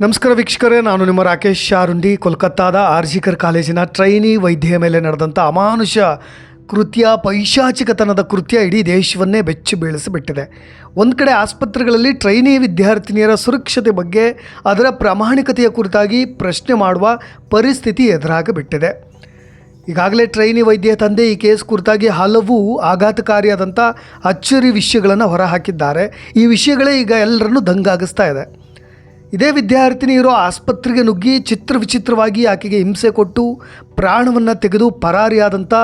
ನಮಸ್ಕಾರ ವೀಕ್ಷಕರೇ, ನಾನು ನಿಮ್ಮ ರಾಕೇಶ್ ಶಾರುಂಡಿ. ಕೋಲ್ಕತ್ತಾದ ಆರ್ಜಿಕರ್ ಕಾಲೇಜಿನ ಟ್ರೈನಿ ವೈದ್ಯ ಮೇಲೆ ನಡೆದಂಥ ಅಮಾನುಷ ಕೃತ್ಯ, ಪೈಶಾಚಿಕತನದ ಕೃತ್ಯ ಇಡೀ ದೇಶವನ್ನೇ ಬೆಚ್ಚಿ ಬೀಳಿಸಿಬಿಟ್ಟಿದೆ. ಒಂದು ಕಡೆ ಆಸ್ಪತ್ರೆಗಳಲ್ಲಿ ಟ್ರೈನಿ ವಿದ್ಯಾರ್ಥಿನಿಯರ ಸುರಕ್ಷತೆ ಬಗ್ಗೆ, ಅದರ ಪ್ರಾಮಾಣಿಕತೆಯ ಕುರಿತಾಗಿ ಪ್ರಶ್ನೆ ಮಾಡುವ ಪರಿಸ್ಥಿತಿ ಎದುರಾಗಿಬಿಟ್ಟಿದೆ. ಈಗಾಗಲೇ ಟ್ರೈನಿ ವೈದ್ಯ ತಂದೆ ಈ ಕೇಸ್ ಕುರಿತಾಗಿ ಹಲವು ಆಘಾತಕಾರಿಯಾದಂಥ ಅಚ್ಚರಿ ವಿಷಯಗಳನ್ನು ಹೊರಹಾಕಿದ್ದಾರೆ. ಈ ವಿಷಯಗಳೇ ಈಗ ಎಲ್ಲರನ್ನೂ ದಂಗಾಗಿಸ್ತಾ ಇದೆ. ಇದೇ ವಿದ್ಯಾರ್ಥಿನಿ ಇರೋ ಆಸ್ಪತ್ರೆಗೆ ನುಗ್ಗಿ ಚಿತ್ರ ವಿಚಿತ್ರವಾಗಿ ಆಕೆಗೆ ಹಿಂಸೆ ಕೊಟ್ಟು ಪ್ರಾಣವನ್ನು ತೆಗೆದು ಪರಾರಿಯಾದಂಥ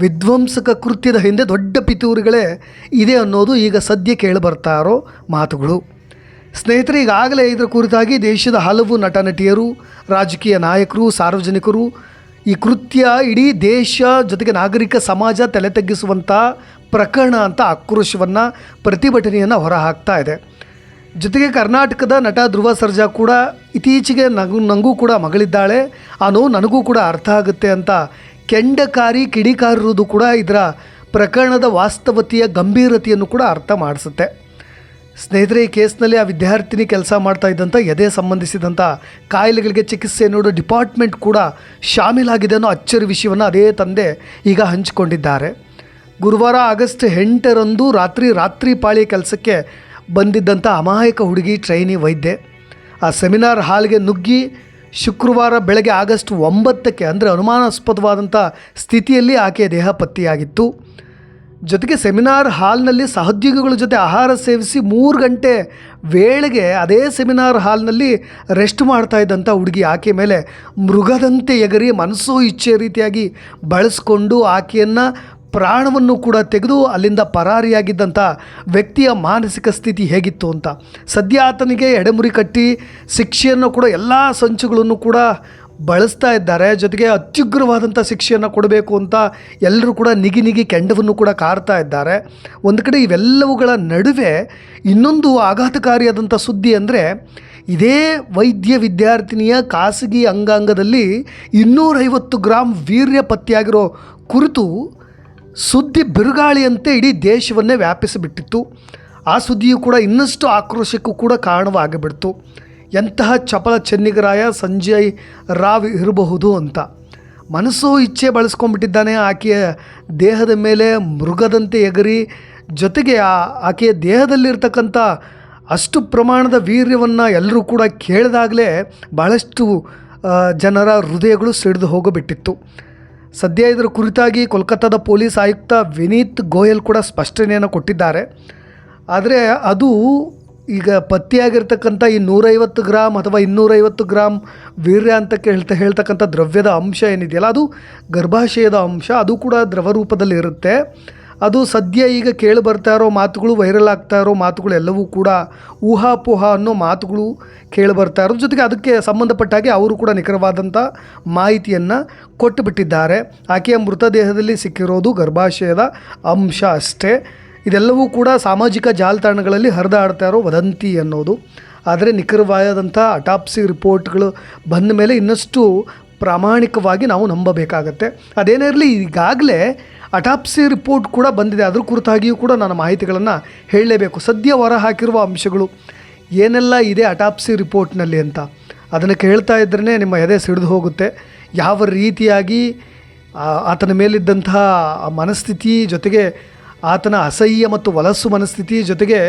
ವಿಧ್ವಂಸಕ ಕೃತ್ಯದ ಹಿಂದೆ ದೊಡ್ಡ ಪಿತೂರಿಗಳೇ ಇದೆ ಅನ್ನೋದು ಈಗ ಸದ್ಯ ಕೇಳಿಬರ್ತಾ ಇರೋ ಮಾತುಗಳು. ಸ್ನೇಹಿತರೆ, ಈಗಾಗಲೇ ಇದರ ಕುರಿತಾಗಿ ದೇಶದ ಹಲವು ನಟ ನಟಿಯರು ರಾಜಕೀಯ ನಾಯಕರು, ಸಾರ್ವಜನಿಕರು ಈ ಕೃತ್ಯ ಇಡೀ ದೇಶ ಜೊತೆಗೆ ನಾಗರಿಕ ಸಮಾಜ ತಲೆ ತಗ್ಗಿಸುವಂಥ ಪ್ರಕರಣ ಅಂತ ಆಕ್ರೋಶವನ್ನು, ಪ್ರತಿಭಟನೆಯನ್ನು ಹೊರಹಾಕ್ತಾ ಇದೆ. ಜೊತೆಗೆ ಕರ್ನಾಟಕದ ನಟ ಧ್ರುವ ಸರ್ಜಾ ಕೂಡ ಇತ್ತೀಚೆಗೆ ನಗು ನನಗೂ ಕೂಡ ಮಗಳಿದ್ದಾಳೆ. ಆ ನೋವು ನನಗೂ ಕೂಡ ಅರ್ಥ ಆಗುತ್ತೆ ಅಂತ ಕೆಂಡಕಾರಿ ಕಿಡಿಕಾರಿರೋದು ಕೂಡ ಇದರ ಪ್ರಕರಣದ ವಾಸ್ತವತೆಯ ಗಂಭೀರತೆಯನ್ನು ಕೂಡ ಅರ್ಥ ಮಾಡಿಸುತ್ತೆ. ಸ್ನೇಹಿತರೆ, ಈ ಕೇಸ್ನಲ್ಲಿ ಆ ವಿದ್ಯಾರ್ಥಿನಿ ಕೆಲಸ ಮಾಡ್ತಾ ಇದ್ದಂಥ, ಎದೆ ಸಂಬಂಧಿಸಿದಂಥ ಕಾಯಿಲೆಗಳಿಗೆ ಚಿಕಿತ್ಸೆ ನೀಡೋ ಡಿಪಾರ್ಟ್ಮೆಂಟ್ ಕೂಡ ಶಾಮೀಲಾಗಿದೆ ಅನ್ನೋ ಅಚ್ಚರಿ ವಿಷಯವನ್ನು ಅದೇ ತಂದೆ ಈಗ ಹಂಚಿಕೊಂಡಿದ್ದಾರೆ. ಗುರುವಾರ ಆಗಸ್ಟ್ ಎಂಟರಂದು ರಾತ್ರಿ ರಾತ್ರಿ ಪಾಳಿ ಕೆಲಸಕ್ಕೆ ಬಂದಿದ್ದಂಥ ಅಮಾಯಕ ಹುಡುಗಿ ಟ್ರೈನಿ ವೈದ್ಯೆ. ಆ ಸೆಮಿನಾರ್ ಹಾಲ್ಗೆ ನುಗ್ಗಿ ಶುಕ್ರವಾರ ಬೆಳಗ್ಗೆ ಆಗಸ್ಟ್ ಒಂಬತ್ತಕ್ಕೆ ಅಂದರೆ ಅನುಮಾನಾಸ್ಪದವಾದಂಥ ಸ್ಥಿತಿಯಲ್ಲಿ ಆಕೆಯ ದೇಹ ಪತ್ತೆಯಾಗಿತ್ತು. ಜೊತೆಗೆ ಸೆಮಿನಾರ್ ಹಾಲ್ನಲ್ಲಿ ಸಹೋದ್ಯೋಗಿಗಳ ಜೊತೆ ಆಹಾರ ಸೇವಿಸಿ ಮೂರು ಗಂಟೆ ವೇಳೆಗೆ ಅದೇ ಸೆಮಿನಾರ್ ಹಾಲ್ನಲ್ಲಿ ರೆಸ್ಟ್ ಮಾಡ್ತಾ ಇದ್ದಂಥ ಹುಡುಗಿ ಆಕೆ ಮೇಲೆ ಮೃಗದಂತೆ ಎಗರಿ ಮನಸ್ಸು ಇಚ್ಛೆ ರೀತಿಯಾಗಿ ಬಳಸ್ಕೊಂಡು ಆಕೆಯನ್ನು ಪ್ರಾಣವನ್ನು ಕೂಡ ತೆಗೆದು ಅಲ್ಲಿಂದ ಪರಾರಿಯಾಗಿದ್ದಂಥ ವ್ಯಕ್ತಿಯ ಮಾನಸಿಕ ಸ್ಥಿತಿ ಹೇಗಿತ್ತು ಅಂತ. ಸದ್ಯ ಆತನಿಗೆ ಎಡೆಮುರಿ ಕಟ್ಟಿ ಶಿಕ್ಷೆಯನ್ನು ಕೂಡ ಎಲ್ಲ ಸಂಚುಗಳನ್ನು ಕೂಡ ಬಳಸ್ತಾ ಇದ್ದಾರೆ. ಜೊತೆಗೆ ಅತ್ಯುಗ್ರವಾದಂಥ ಶಿಕ್ಷೆಯನ್ನು ಕೊಡಬೇಕು ಅಂತ ಎಲ್ಲರೂ ಕೂಡ ನಿಗಿ ನಿಗಿ ಕೆಂಡವನ್ನು ಕೂಡ ಕಾರ್ತಾ ಇದ್ದಾರೆ. ಒಂದು ಕಡೆ ಇವೆಲ್ಲವುಗಳ ನಡುವೆ ಇನ್ನೊಂದು ಆಘಾತಕಾರಿಯಾದಂಥ ಸುದ್ದಿ ಅಂದರೆ ಇದೇ ವೈದ್ಯ ವಿದ್ಯಾರ್ಥಿನಿಯ ಖಾಸಗಿ ಅಂಗಾಂಗದಲ್ಲಿ ಇನ್ನೂರೈವತ್ತು ಗ್ರಾಮ್ ವೀರ್ಯ ಪತ್ತೆಯಾಗಿರೋ ಕುರಿತು ಸುದ್ದಿ ಬಿರುಗಾಳಿಯಂತೆ ಇಡೀ ದೇಶವನ್ನೇ ವ್ಯಾಪಿಸಿಬಿಟ್ಟಿತ್ತು. ಆ ಸುದ್ದಿಯು ಕೂಡ ಇನ್ನಷ್ಟು ಆಕ್ರೋಶಕ್ಕೂ ಕೂಡ ಕಾರಣವಾಗಿಬಿಡ್ತು. ಎಂತಹ ಚಪಲ ಚೆನ್ನಿಗರಾಯ ಸಂಜಯ್ ರಾವ್ ಇರಬಹುದು ಅಂತ. ಮನಸ್ಸು ಇಚ್ಛೆ ಬಳಸ್ಕೊಂಡ್ಬಿಟ್ಟಿದ್ದಾನೆ ಆಕೆಯ ದೇಹದ ಮೇಲೆ ಮೃಗದಂತೆ ಎಗರಿ, ಜೊತೆಗೆ ಆ ಆಕೆಯ ದೇಹದಲ್ಲಿರ್ತಕ್ಕಂಥ ಅಷ್ಟು ಪ್ರಮಾಣದ ವೀರ್ಯವನ್ನು ಎಲ್ಲರೂ ಕೂಡ ಕೇಳಿದಾಗಲೇ ಭಾಳಷ್ಟು ಜನರ ಹೃದಯಗಳು ಸಿಡಿದು ಹೋಗಿಬಿಟ್ಟಿತ್ತು. ಸದ್ಯ ಇದರ ಕುರಿತಾಗಿ ಕೋಲ್ಕತ್ತಾದ ಪೊಲೀಸ್ ಆಯುಕ್ತ ವಿನೀತ್ ಗೋಯಲ್ ಕೂಡ ಸ್ಪಷ್ಟನೆಯನ್ನು ಕೊಟ್ಟಿದ್ದಾರೆ. ಆದರೆ ಅದು ಈಗ ಪತ್ತೆಯಾಗಿರ್ತಕ್ಕಂಥ ಈ ನೂರೈವತ್ತು ಗ್ರಾಮ್ ಅಥವಾ ಇನ್ನೂರೈವತ್ತು ಗ್ರಾಮ್ ವೀರ್ಯ ಅಂತ ಕೇಳ್ತಾ, ಹೇಳ್ತಕ್ಕಂಥ ದ್ರವ್ಯದ ಅಂಶ ಏನಿದೆಯಲ್ಲ, ಅದು ಗರ್ಭಾಶಯದ ಅಂಶ, ಅದು ಕೂಡ ದ್ರವ ರೂಪದಲ್ಲಿ ಇರುತ್ತೆ ಅದು ಸದ್ಯ ಈಗ ಕೇಳಿ ಬರ್ತಾ ಇರೋ ಮಾತುಗಳು ವೈರಲ್ ಆಗ್ತಾ ಇರೋ ಮಾತುಗಳು ಎಲ್ಲವೂ ಕೂಡ ಊಹಾಪೋಹ ಅನ್ನೋ ಮಾತುಗಳು ಕೇಳಿ ಬರ್ತಾ ಇರೋದ್ರ ಜೊತೆಗೆ ಅದಕ್ಕೆ ಸಂಬಂಧಪಟ್ಟ ಹಾಗೆ ಅವರು ಕೂಡ ನಿಖರವಾದಂಥ ಮಾಹಿತಿಯನ್ನು ಕೊಟ್ಟುಬಿಟ್ಟಿದ್ದಾರೆ ಆಕೆಯ ಮೃತದೇಹದಲ್ಲಿ ಸಿಕ್ಕಿರೋದು ಗರ್ಭಾಶಯದ ಅಂಶ ಅಷ್ಟೇ. ಇದೆಲ್ಲವೂ ಕೂಡ ಸಾಮಾಜಿಕ ಜಾಲತಾಣಗಳಲ್ಲಿ ಹರಿದಾಡ್ತಾ ಇರೋ ವದಂತಿ ಅನ್ನೋದು. ಆದರೆ ನಿಖರವಾದಂಥ ಅಟಾಪ್ಸಿ ರಿಪೋರ್ಟ್ಗಳು ಬಂದ ಮೇಲೆ ಇನ್ನಷ್ಟು ಪ್ರಾಮಾಣಿಕವಾಗಿ ನಾವು ನಂಬಬೇಕಾಗತ್ತೆ. ಅದೇನೇ ಇರಲಿ, ಈಗಾಗಲೇ ಅಟಾಪ್ಸಿ ರಿಪೋರ್ಟ್ ಕೂಡ ಬಂದಿದೆ. ಅದ್ರ ಕುರಿತಾಗಿಯೂ ಕೂಡ ನಾನು ಮಾಹಿತಿಗಳನ್ನು ಹೇಳಲೇಬೇಕು. ಸದ್ಯ ಹೊರ ಹಾಕಿರುವ ಅಂಶಗಳು, ಏನೆಲ್ಲ ಇದೆ ಅಟಾಪ್ಸಿ ರಿಪೋರ್ಟ್ನಲ್ಲಿ ಅಂತ? ಅದನ್ನು ಕೇಳ್ತಾ ಇದ್ರೇ ನಿಮ್ಮ ಎದೆ ಸಿಡಿದು ಹೋಗುತ್ತೆ. ಯಾವ ರೀತಿಯಾಗಿ ಆತನ ಮೇಲಿದ್ದಂತಹ ಮನಸ್ಥಿತಿ ಜೊತೆಗೆ ಆತನ ಅಸಹ್ಯ ಮತ್ತು ವಲಸು ಮನಸ್ಥಿತಿ ಜೊತೆಗೆ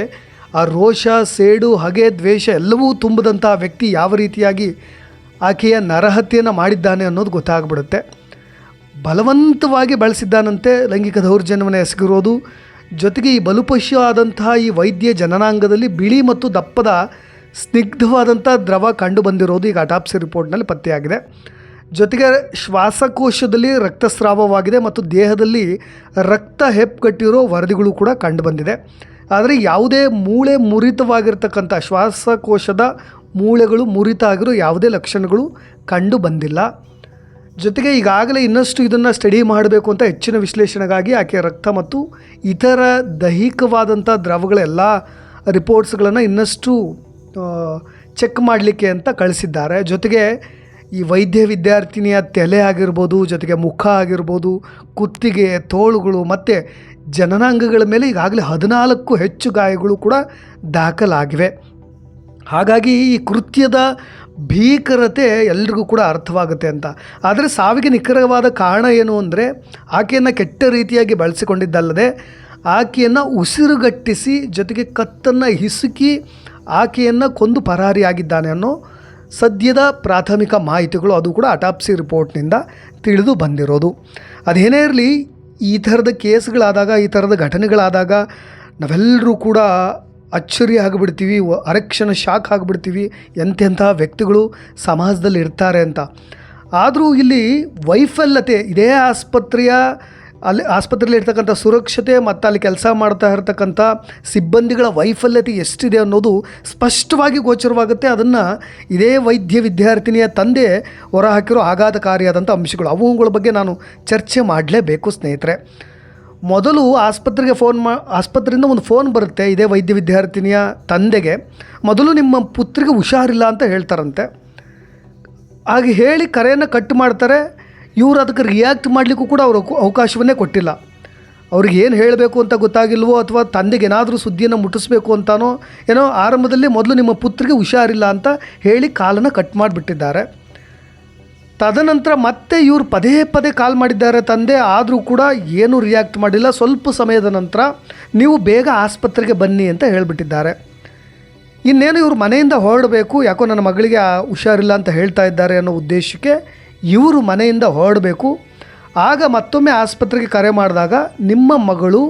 ಆ ರೋಷ, ಸೇಡು, ಹಗೆ, ದ್ವೇಷ ಎಲ್ಲವೂ ತುಂಬಿದಂಥ ವ್ಯಕ್ತಿ ಯಾವ ರೀತಿಯಾಗಿ ಆಕೆಯ ನರಹತ್ಯೆಯನ್ನು ಮಾಡಿದ್ದಾನೆ ಅನ್ನೋದು ಗೊತ್ತಾಗ್ಬಿಡುತ್ತೆ. ಬಲವಂತವಾಗಿ ಬಳಸಿದ್ದಾನಂತೆ ಲೈಂಗಿಕ ದೌರ್ಜನ್ಯವನ್ನು ಎಸಗಿರೋದು. ಜೊತೆಗೆ ಈ ಬಲುಪಶು ಆದಂತಹ ಈ ವೈದ್ಯ ಜನನಾಂಗದಲ್ಲಿ ಬಿಳಿ ಮತ್ತು ದಪ್ಪದ ಸ್ನಿಗ್ಧವಾದಂಥ ದ್ರವ ಕಂಡು ಬಂದಿರೋದು ಈಗ ಅಟಾಪ್ಸಿ ರಿಪೋರ್ಟ್ನಲ್ಲಿ ಪತ್ತೆಯಾಗಿದೆ. ಜೊತೆಗೆ ಶ್ವಾಸಕೋಶದಲ್ಲಿ ರಕ್ತಸ್ರಾವವಾಗಿದೆ ಮತ್ತು ದೇಹದಲ್ಲಿ ರಕ್ತ ಹೆಪ್ಪುಗಟ್ಟಿರೋ ವರದಿಗಳು ಕೂಡ ಕಂಡುಬಂದಿದೆ ಆದರೆ ಯಾವುದೇ ಮೂಳೆ ಮುರಿತವಾಗಿರ್ತಕ್ಕಂಥ ಶ್ವಾಸಕೋಶದ ಮೂಳೆಗಳು ಮುರಿತ ಆಗಿರೋ ಯಾವುದೇ ಲಕ್ಷಣಗಳು ಕಂಡು ಬಂದಿಲ್ಲ. ಜೊತೆಗೆ ಈಗಾಗಲೇ ಇನ್ನಷ್ಟು ಇದನ್ನು ಸ್ಟಡಿ ಮಾಡಬೇಕು ಅಂತ ಹೆಚ್ಚಿನ ವಿಶ್ಲೇಷಣೆಗಾಗಿ ಆಕೆ ರಕ್ತ ಮತ್ತು ಇತರ ದೈಹಿಕವಾದಂಥ ದ್ರವಗಳೆಲ್ಲ ರಿಪೋರ್ಟ್ಸ್ಗಳನ್ನು ಇನ್ನಷ್ಟು ಚೆಕ್ ಮಾಡಲಿಕ್ಕೆ ಅಂತ ಕಳಿಸಿದ್ದಾರೆ. ಜೊತೆಗೆ ಈ ವೈದ್ಯ ವಿದ್ಯಾರ್ಥಿನಿಯ ತಲೆ ಆಗಿರ್ಬೋದು, ಜೊತೆಗೆ ಮುಖ ಆಗಿರ್ಬೋದು, ಕುತ್ತಿಗೆ, ತೋಳುಗಳು ಮತ್ತು ಜನನಾಂಗಗಳ ಮೇಲೆ ಈಗಾಗಲೇ ಹದಿನಾಲ್ಕು ಹೆಚ್ಚು ಗಾಯಗಳು ಕೂಡ ದಾಖಲಾಗಿವೆ. ಹಾಗಾಗಿ ಈ ಕೃತ್ಯದ ಭೀಕರತೆ ಎಲ್ರಿಗೂ ಕೂಡ ಅರ್ಥವಾಗುತ್ತೆ ಅಂತ. ಆದರೆ ಸಾವಿಗೆ ನಿಖರವಾದ ಕಾರಣ ಏನು ಅಂದರೆ ಆಕೆಯನ್ನು ಕೆಟ್ಟ ರೀತಿಯಾಗಿ ಬಳಸಿಕೊಂಡಿದ್ದಲ್ಲದೆ ಆಕೆಯನ್ನು ಉಸಿರುಗಟ್ಟಿಸಿ ಜೊತೆಗೆ ಕತ್ತನ್ನು ಹಿಸುಕಿ ಆಕೆಯನ್ನು ಕೊಂದು ಪರಾರಿಯಾಗಿದ್ದಾನೆ ಅನ್ನೋ ಸದ್ಯದ ಪ್ರಾಥಮಿಕ ಮಾಹಿತಿಗಳು ಅದು ಕೂಡ ಅಟಾಪ್ಸಿ ರಿಪೋರ್ಟ್ನಿಂದ ತಿಳಿದು ಬಂದಿರೋದು. ಅದೇನೇ ಇರಲಿ, ಈ ಥರದ ಕೇಸ್ಗಳಾದಾಗ, ಈ ಥರದ ಘಟನೆಗಳಾದಾಗ ನಾವೆಲ್ಲರೂ ಕೂಡ ಅಚ್ಚರಿ ಆಗಿಬಿಡ್ತೀವಿ ಅರಕ್ಷಣ ಶಾಕ್ ಆಗಿಬಿಡ್ತೀವಿ, ಎಂತೆಂಥ ವ್ಯಕ್ತಿಗಳು ಸಮಾಜದಲ್ಲಿ ಇರ್ತಾರೆ ಅಂತ. ಆದರೂ ಇಲ್ಲಿ ವೈಫಲ್ಯತೆ, ಇದೇ ಆಸ್ಪತ್ರೆಯ, ಅಲ್ಲಿ ಆಸ್ಪತ್ರೆಯಲ್ಲಿ ಇರ್ತಕ್ಕಂಥ ಸುರಕ್ಷತೆ ಮತ್ತು ಅಲ್ಲಿ ಕೆಲಸ ಮಾಡ್ತಾ ಇರ್ತಕ್ಕಂಥ ಸಿಬ್ಬಂದಿಗಳ ವೈಫಲ್ಯತೆ ಎಷ್ಟಿದೆ ಅನ್ನೋದು ಸ್ಪಷ್ಟವಾಗಿ ಗೋಚರವಾಗುತ್ತೆ. ಅದನ್ನು ಇದೇ ವೈದ್ಯ ವಿದ್ಯಾರ್ಥಿನಿಯ ತಂದೆ ಹೊರಹಾಕಿರೋ ಆಘಾತಕಾರಿಯಾದಂಥ ಅಂಶಗಳು, ಅವುಗಳ ಬಗ್ಗೆ ನಾನು ಚರ್ಚೆ ಮಾಡಲೇಬೇಕು ಸ್ನೇಹಿತರೆ. ಮೊದಲು ಆಸ್ಪತ್ರೆಗೆ ಫೋನ್ ಮಾ, ಆಸ್ಪತ್ರೆಯಿಂದ ಒಂದು ಫೋನ್ ಬರುತ್ತೆ. ಇದೇ ವೈದ್ಯ ವಿದ್ಯಾರ್ಥಿನಿಯ ತಂದೆಗೆ. ಮೊದಲು ನಿಮ್ಮ ಪುತ್ರಿಗೆ ಹುಷಾರಿಲ್ಲ ಅಂತ ಹೇಳ್ತಾರಂತೆ. ಹಾಗೆ ಹೇಳಿ ಕರೆಯನ್ನು ಕಟ್ ಮಾಡ್ತಾರೆ. ಇವರು ಅದಕ್ಕೆ ರಿಯಾಕ್ಟ್ ಮಾಡಲಿಕ್ಕೂ ಕೂಡ ಅವರು ಅವಕಾಶವನ್ನೇ ಕೊಟ್ಟಿಲ್ಲ. ಅವ್ರಿಗೆ ಏನು ಹೇಳಬೇಕು ಅಂತ ಗೊತ್ತಾಗಿಲ್ವೋ ಅಥವಾ ತಂದೆಗೆ ಏನಾದರೂ ಸುದ್ದಿಯನ್ನು ಮುಟ್ಟಿಸ್ಬೇಕು ಅಂತಾನೋ ಏನೋ ಆರಂಭದಲ್ಲಿ ಮೊದಲು ನಿಮ್ಮ ಪುತ್ರಿಗೆ ಹುಷಾರಿಲ್ಲ ಅಂತ ಹೇಳಿ ಕಾಲನ್ನು ಕಟ್ ಮಾಡಿಬಿಟ್ಟಿದ್ದಾರೆ. ತದನಂತರ ಮತ್ತೆ ಇವರು ಪದೇ ಪದೇ ಕಾಲ್ ಮಾಡಿದ್ದಾರೆ ತಂದೆ, ಆದರೂ ಕೂಡ ಏನೂ ರಿಯಾಕ್ಟ್ ಮಾಡಿಲ್ಲ. ಸ್ವಲ್ಪ ಸಮಯದ ನಂತರ ನೀವು ಬೇಗ ಆಸ್ಪತ್ರೆಗೆ ಬನ್ನಿ ಅಂತ ಹೇಳಿಬಿಟ್ಟಿದ್ದಾರೆ. ಇನ್ನೇನು ಇವರು ಮನೆಯಿಂದ ಹೊರಡಬೇಕು, ಯಾಕೋ ನನ್ನ ಮಗಳಿಗೆ ಹುಷಾರಿಲ್ಲ ಅಂತ ಹೇಳ್ತಾ ಇದ್ದಾರೆ ಅನ್ನೋ ಉದ್ದೇಶಕ್ಕೆ ಇವರು ಮನೆಯಿಂದ ಹೊರಡಬೇಕು. ಆಗ ಮತ್ತೊಮ್ಮೆ ಆಸ್ಪತ್ರೆಗೆ ಕರೆ ಮಾಡಿದಾಗ ನಿಮ್ಮ ಮಗಳು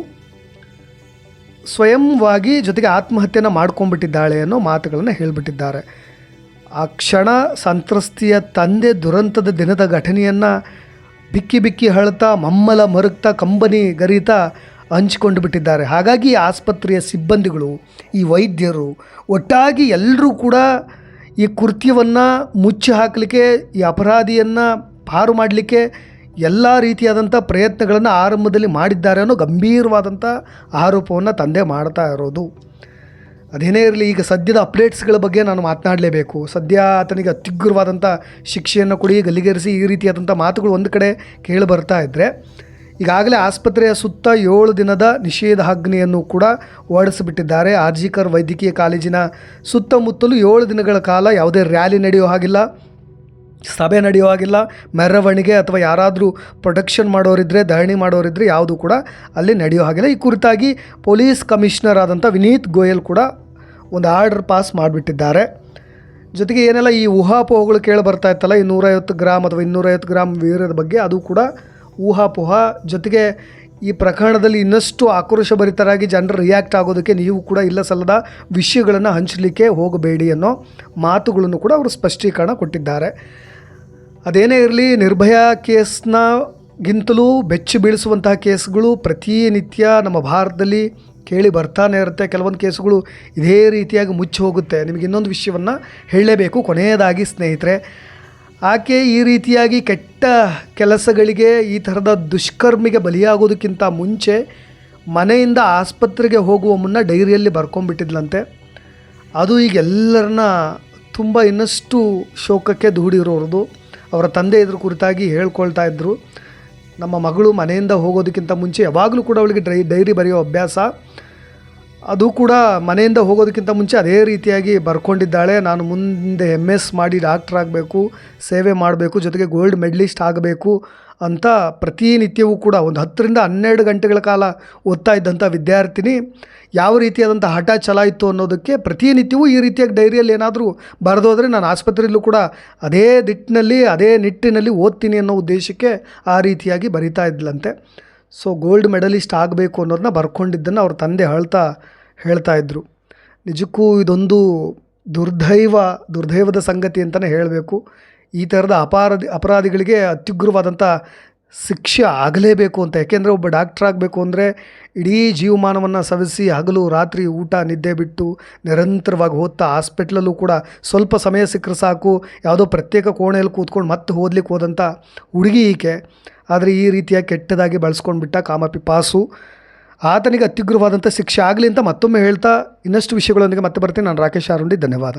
ಸ್ವಯಂವಾಗಿ ಜೊತೆಗೆ ಆತ್ಮಹತ್ಯೆನ ಮಾಡ್ಕೊಂಡ್ಬಿಟ್ಟಿದ್ದಾಳೆ ಅನ್ನೋ ಮಾತುಗಳನ್ನು ಹೇಳಿಬಿಟ್ಟಿದ್ದಾರೆ. ಆ ಕ್ಷಣ ಸಂತ್ರಸ್ತಿಯ ತಂದೆ ದುರಂತದ ದಿನದ ಘಟನೆಯನ್ನು ಬಿಕ್ಕಿ ಬಿಕ್ಕಿ ಹಳ್ತಾ ಮಮ್ಮಲ ಮರುಗ್ತಾ, ಕಂಬನಿ ಗರಿತಾ ಹಂಚಿಕೊಂಡು ಬಿಟ್ಟಿದ್ದಾರೆ. ಹಾಗಾಗಿ ಆಸ್ಪತ್ರೆಯ ಸಿಬ್ಬಂದಿಗಳು, ಈ ವೈದ್ಯರು ಒಟ್ಟಾಗಿ ಎಲ್ಲರೂ ಕೂಡ ಈ ಕೃತ್ಯವನ್ನು ಮುಚ್ಚಿ ಹಾಕಲಿಕ್ಕೆ, ಈ ಅಪರಾಧಿಯನ್ನು ಪಾರು ಮಾಡಲಿಕ್ಕೆ ಎಲ್ಲ ರೀತಿಯಾದಂಥ ಪ್ರಯತ್ನಗಳನ್ನು ಆರಂಭದಲ್ಲಿ ಮಾಡಿದ್ದಾರೆ ಅನ್ನೋ ಗಂಭೀರವಾದಂಥ ಆರೋಪವನ್ನು ತಂದೆ ಮಾಡ್ತಾ ಇರೋದು. ಅದೇನೇ ಇರಲಿ, ಈಗ ಸದ್ಯದ ಅಪ್ಡೇಟ್ಸ್ಗಳ ಬಗ್ಗೆ ನಾನು ಮಾತನಾಡಲೇಬೇಕು. ಸದ್ಯ ಆತನಿಗೆ ಅತ್ಯುಗ್ರವಾದಂಥ ಶಿಕ್ಷೆಯನ್ನು ಕೊಡಿ ಗಲ್ಲಿಗೇರಿಸಿ ಈ ರೀತಿಯಾದಂಥ ಮಾತುಗಳು ಒಂದು ಕಡೆ ಕೇಳಿ ಬರ್ತಾ ಇದ್ದರೆ ಈಗಾಗಲೇ ಆಸ್ಪತ್ರೆಯ ಸುತ್ತ ಏಳು ದಿನದ ನಿಷೇಧಾಜ್ಞೆಯನ್ನು ಕೂಡ ಹೊರಡಿಸಿಬಿಟ್ಟಿದ್ದಾರೆ. ಆರ್ಜಿಕರ್ ವೈದ್ಯಕೀಯ ಕಾಲೇಜಿನ ಸುತ್ತಮುತ್ತಲೂ ಏಳು ದಿನಗಳ ಕಾಲ ಯಾವುದೇ ರ್ಯಾಲಿ ನಡೆಯೋ ಹಾಗಿಲ್ಲ. ಸಭೆ ನಡೆಯುವಾಗಿಲ್ಲ. ಮೆರವಣಿಗೆ ಅಥವಾ ಯಾರಾದರೂ ಪ್ರೊಟೆಕ್ಷನ್ ಮಾಡೋರಿದ್ದರೆ ಧರಣಿ ಮಾಡೋರಿದ್ದರೆ ಯಾವುದು ಕೂಡ ಅಲ್ಲಿ ನಡೆಯೋ ಹಾಗಿಲ್ಲ. ಈ ಕುರಿತಾಗಿ ಪೊಲೀಸ್ ಕಮಿಷನರ್ ಆದಂಥ ವಿನೀತ್ ಗೋಯಲ್ ಕೂಡ ಒಂದು ಆರ್ಡರ್ ಪಾಸ್ ಮಾಡಿಬಿಟ್ಟಿದ್ದಾರೆ. ಜೊತೆಗೆ ಏನೆಲ್ಲ ಈ ಊಹಾಪೋಹಗಳು ಕೇಳಿ ಬರ್ತಾ ಇತ್ತಲ್ಲ, ಈ ನೂರೈವತ್ತು ಗ್ರಾಮ್ ಅಥವಾ ಇನ್ನೂರೈವತ್ತು ಗ್ರಾಮ್ ವೀರ್ಯದ ಬಗ್ಗೆ, ಅದು ಕೂಡ ಊಹಾಪೋಹ. ಜೊತೆಗೆ ಈ ಪ್ರಕರಣದಲ್ಲಿ ಇನ್ನಷ್ಟು ಆಕ್ರೋಶಭರಿತರಾಗಿ ಜನರು ರಿಯಾಕ್ಟ್ ಆಗೋದಕ್ಕೆ ನೀವು ಕೂಡ ಇಲ್ಲ ಸಲ್ಲದ ವಿಷಯಗಳನ್ನು ಹಂಚಲಿಕ್ಕೆ ಹೋಗಬೇಡಿ ಅನ್ನೋ ಮಾತುಗಳನ್ನು ಕೂಡ ಅವರು ಸ್ಪಷ್ಟೀಕರಣ ಕೊಟ್ಟಿದ್ದಾರೆ. ಅದೇನೇ ಇರಲಿ, ನಿರ್ಭಯ ಕೇಸ್ನ ಗಿಂತಲೂ ಬೆಚ್ಚಿ ಬೀಳಿಸುವಂತಹ ಕೇಸ್ಗಳು ಪ್ರತಿನಿತ್ಯ ನಮ್ಮ ಭಾರತದಲ್ಲಿ ಕೇಳಿ ಬರ್ತಾನೆ ಇರುತ್ತೆ. ಕೆಲವೊಂದು ಕೇಸುಗಳು ಇದೇ ರೀತಿಯಾಗಿ ಮುಚ್ಚಿ ಹೋಗುತ್ತೆ. ನಿಮಗೆ ಇನ್ನೊಂದು ವಿಷಯವನ್ನು ಹೇಳಲೇಬೇಕು ಕೊನೆಯದಾಗಿ ಸ್ನೇಹಿತರೆ. ಆಕೆ ಈ ರೀತಿಯಾಗಿ ಕೆಟ್ಟ ಕೆಲಸಗಳಿಗೆ, ಈ ಥರದ ದುಷ್ಕರ್ಮಿಗೆ ಬಲಿಯಾಗೋದಕ್ಕಿಂತ ಮುಂಚೆ ಮನೆಯಿಂದ ಆಸ್ಪತ್ರೆಗೆ ಹೋಗುವ ಮುನ್ನ ಡೈರಿಯಲ್ಲಿ ಬರ್ಕೊಂಡ್ಬಿಟ್ಟಿದ್ಲಂತೆ. ಅದು ಈಗ ಎಲ್ಲರನ್ನ ತುಂಬ ಇನ್ನಷ್ಟು ಶೋಕಕ್ಕೆ ದೂಡಿರೋದು ಅವರ ತಂದೆ ಇದ್ರ ಕುರಿತಾಗಿ ಹೇಳ್ಕೊಳ್ತಾ ಇದ್ದರು ನಮ್ಮ ಮಗಳು ಮನೆಯಿಂದ ಹೋಗೋದಕ್ಕಿಂತ ಮುಂಚೆ ಯಾವಾಗಲೂ ಕೂಡ ಅವಳಿಗೆ ಡೈ, ಡೈರಿ ಬರೆಯೋ ಅಭ್ಯಾಸ. ಅದು ಕೂಡ ಮನೆಯಿಂದ ಹೋಗೋದಕ್ಕಿಂತ ಮುಂಚೆ ಅದೇ ರೀತಿಯಾಗಿ ಬರ್ಕೊಂಡಿದ್ದಾಳೆ. ನಾನು ಮುಂದೆ ಎಂ ಎಸ್ ಮಾಡಿ ಡಾಕ್ಟ್ರ್ ಆಗಬೇಕು, ಸೇವೆ ಮಾಡಬೇಕು, ಜೊತೆಗೆ ಗೋಲ್ಡ್ ಮೆಡ್ಲಿಸ್ಟ್ ಆಗಬೇಕು ಅಂತ ಪ್ರತಿನಿತ್ಯವೂ ಕೂಡ ಒಂದು ಹತ್ತರಿಂದ ಹನ್ನೆರಡು ಗಂಟೆಗಳ ಕಾಲ ಓದ್ತಾ ಇದ್ದಂಥ ವಿದ್ಯಾರ್ಥಿನಿ ಯಾವ ರೀತಿಯಾದಂಥ ಹಠ ಚಲಾಯಿತು ಅನ್ನೋದಕ್ಕೆ ಪ್ರತಿನಿತ್ಯವೂ ಈ ರೀತಿಯಾಗಿ ಡೈರಿಯಲ್ಲಿ ಏನಾದರೂ ಬರೆದೋದ್ರೆ ನಾನು ಆಸ್ಪತ್ರೆಯಲ್ಲೂ ಕೂಡ ಅದೇ ದಿಟ್ಟಿನಲ್ಲಿ, ಅದೇ ನಿಟ್ಟಿನಲ್ಲಿ ಓದ್ತೀನಿ ಅನ್ನೋ ಉದ್ದೇಶಕ್ಕೆ ಆ ರೀತಿಯಾಗಿ ಬರಿತಾ ಇದ್ಲಂತೆ. ಸೊ ಗೋಲ್ಡ್ ಮೆಡಲಿಸ್ಟ್ ಆಗಬೇಕು ಅನ್ನೋದನ್ನ ಬರ್ಕೊಂಡಿದ್ದನ್ನು ಅವ್ರ ತಂದೆ ಹೇಳ್ತಾ ಹೇಳ್ತಾ ಇದ್ದರು ನಿಜಕ್ಕೂ ಇದೊಂದು ದುರ್ದೈವ, ದುರ್ದೈವದ ಸಂಗತಿ ಅಂತಲೇ ಹೇಳಬೇಕು. ಈ ಥರದ ಅಪರಾಧಿ ಅಪರಾಧಿಗಳಿಗೆ ಅತ್ಯುಗ್ರವಾದಂಥ ಶಿಕ್ಷೆ ಆಗಲೇಬೇಕು ಅಂತ. ಯಾಕೆಂದರೆ ಒಬ್ಬ ಡಾಕ್ಟ್ರ್ ಆಗಬೇಕು ಅಂದರೆ ಇಡೀ ಜೀವಮಾನವನ್ನು ಸವಿಸಿ ಹಗಲು, ರಾತ್ರಿ ಊಟ, ನಿದ್ದೆ ಬಿಟ್ಟು ನಿರಂತರವಾಗಿ ಓದ್ತಾ ಹಾಸ್ಪಿಟ್ಲಲ್ಲೂ ಕೂಡ ಸ್ವಲ್ಪ ಸಮಯ ಸಿಕ್ಕರೆ ಸಾಕು. ಯಾವುದೋ ಪ್ರತ್ಯೇಕ ಕೋಣೆಯಲ್ಲಿ ಕೂತ್ಕೊಂಡು ಮತ್ತೆ ಓದ್ಲಿಕ್ಕೆ ಹೋದಂಥ ಹುಡುಗಿ ಈಕೆ. ಆದರೆ ಈ ರೀತಿಯ ಕೆಟ್ಟದಾಗಿ ಬಳಸ್ಕೊಂಡು ಬಿಟ್ಟ ಕಾಮಪಿಪಾಸು. ಆತನಿಗೆ ಅತ್ಯುಗ್ರವಾದಂಥ ಶಿಕ್ಷೆ ಆಗಲಿ ಅಂತ ಮತ್ತೊಮ್ಮೆ ಹೇಳ್ತಾ ಇನ್ನಷ್ಟು ವಿಷಯಗಳೊಂದಿಗೆ ಮತ್ತೆ ಬರ್ತೀನಿ. ನಾನು ರಾಕೇಶ್ ಆರುಂಡಿ, ಧನ್ಯವಾದ.